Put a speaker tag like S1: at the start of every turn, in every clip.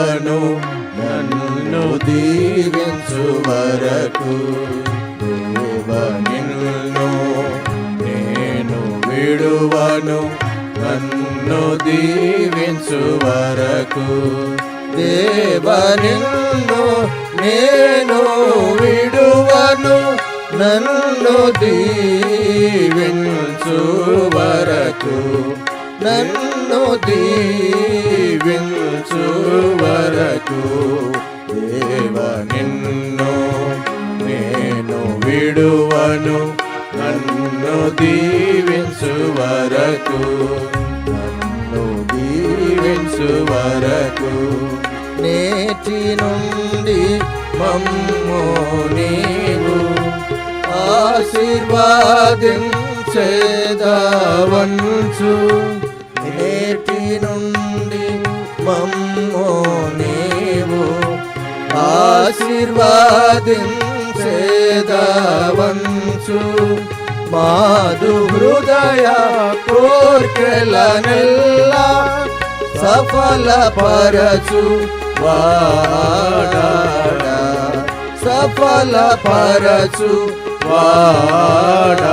S1: కృపను నన్ను దీవించు వరకు. నిన్ను నేను విడువను. నన్ను దీవించు వరకు. దేవ నిన్ను నేను విడువను. నన్ను దీవించు వరకు. నన్ను దీవించు వరకు దేవ నిన్ను నేను విడువను. నన్ను దీవించు వరకు నన్ను దీవించు వరకు. నేటి నుండి మమ్ము నీవు ఆశీర్వాదించేదవంచు. నేటి నుండి మమ్మో నీవు ఆశీర్వాదించేదవంచు. మాదు హృదయ కోర్కెలనెల్లా సఫల పరచు వాడా సఫల పరచు వాడా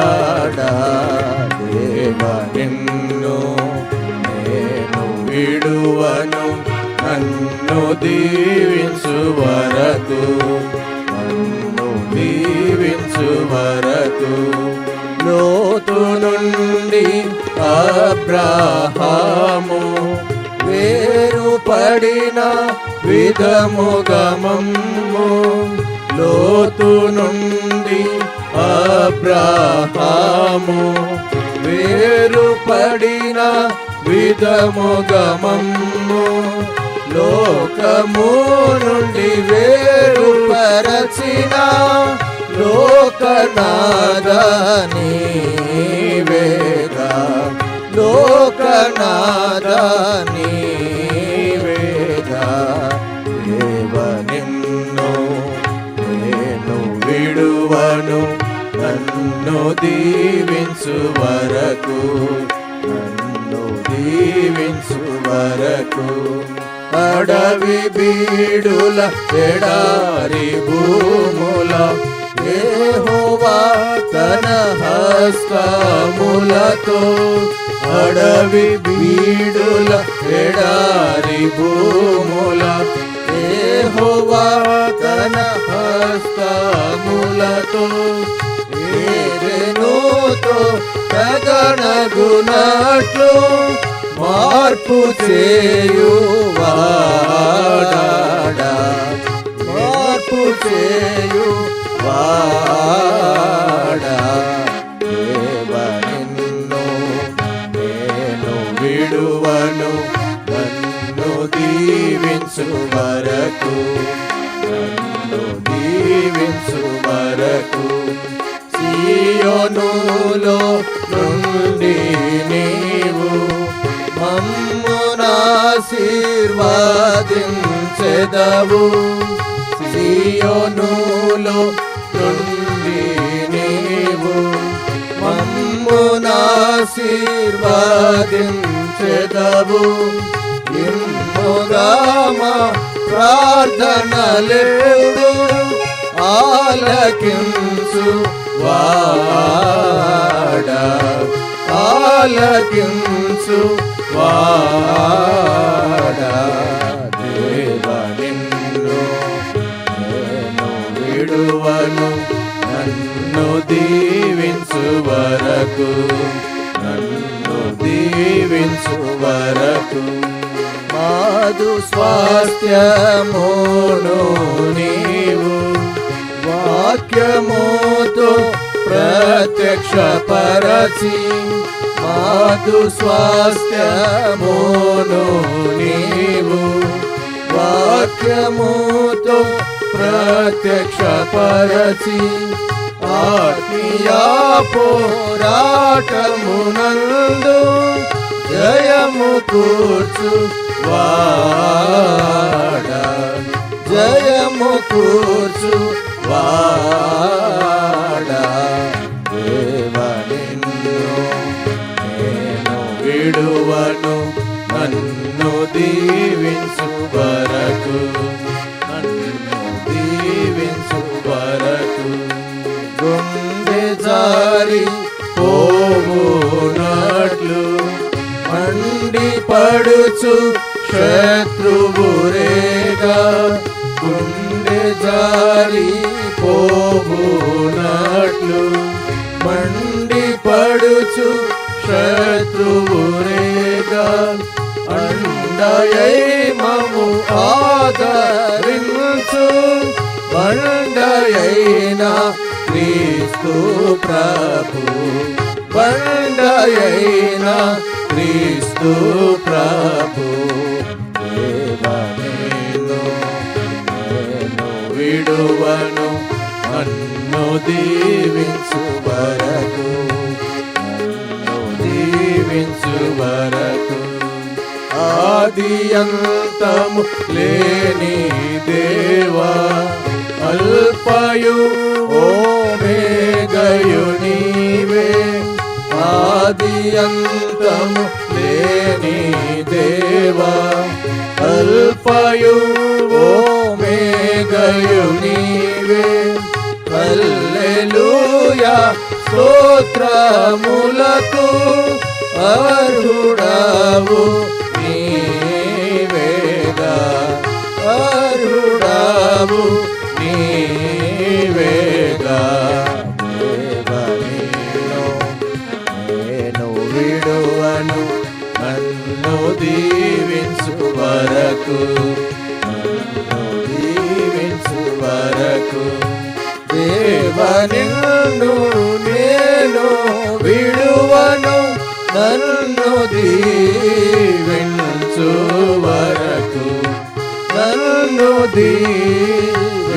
S1: నన్ను దీవించు వరకు నన్ను దీవించు వరకు లోతు నుండి అబ్రహాము వేరు పడిన విధముగమము లోతు నుండి అబ్రహాము వేరు పడిన విధముగమము లోకము నుండి వేరు పరచిన లోకనాదని వేగా లోకనాదని వేగా దేవ నిన్ను నేను విడువను నన్ను దీవించు వరకు నన్ను దీవించు వరకు. అడవి బీడుల ఎడారి భూముల ఏహోవా తన హస్తములతో అడవి బీడుల ఎడారి భూముల ఏహోవా తన హస్తములతో ఏదెనోతో తగనగునట్లు మార్పు చేయువాడా? మార్పు చేయు ఆశీర్వాదించెదవు. సియోనులో నుండి నీవు మమ్మునాశీర్వాదించెదవు ఇమ్ముగామ ప్రార్థనలేడు ఆలకించు వాడ ఆలకించు వాడా దేవ నిన్ను నేను విడువను నన్ను దీవించు వరకు నన్ను దీవించు వరకు. మాదు స్వాస్థ్యమును నీవు వాక్యముతో ప్రత్యక్ష పరచి మాదు స్వాస్థ్యమును నీవు. వాక్యముతో ప్రత్యక్ష పరచి ఆత్మీయ పోరాటమునందు జయము కూర్చు వాడ జయము కూర్చు వాడ విడువను నన్ను దీవించు వరకు. నన్ను దీవించు వరకు. గుండె జారి పోవునట్లు మండి పడుచు శత్రువురేగా గుండె జారి పోవునట్లు మండి పడుచు శత్రువురేగా అండయై మము ఆదరించు. బండయైన క్రీస్తు ప్రభు బండయైన క్రీస్తు ప్రభు. దేవనేను నేను విడువను అన్ను దీవించు వరకు. జీవించు వరకు ఆది అంతము లేని దేవా అల్పయు ఓ మేఘయు నీవే. ఆది అంతము లేని దేవా అల్పయు ఓ మేఘయు నీవే. హల్లెలూయా. స్తోత్రములకు అరుడవు నీవేగా అర్హుడవు నీవేగా నేను విడువను నన్ను దీవించు వరకు. దేవనిన్ను నేను విడువను నన్ను దీవించు వరకు నన్ను దీవించు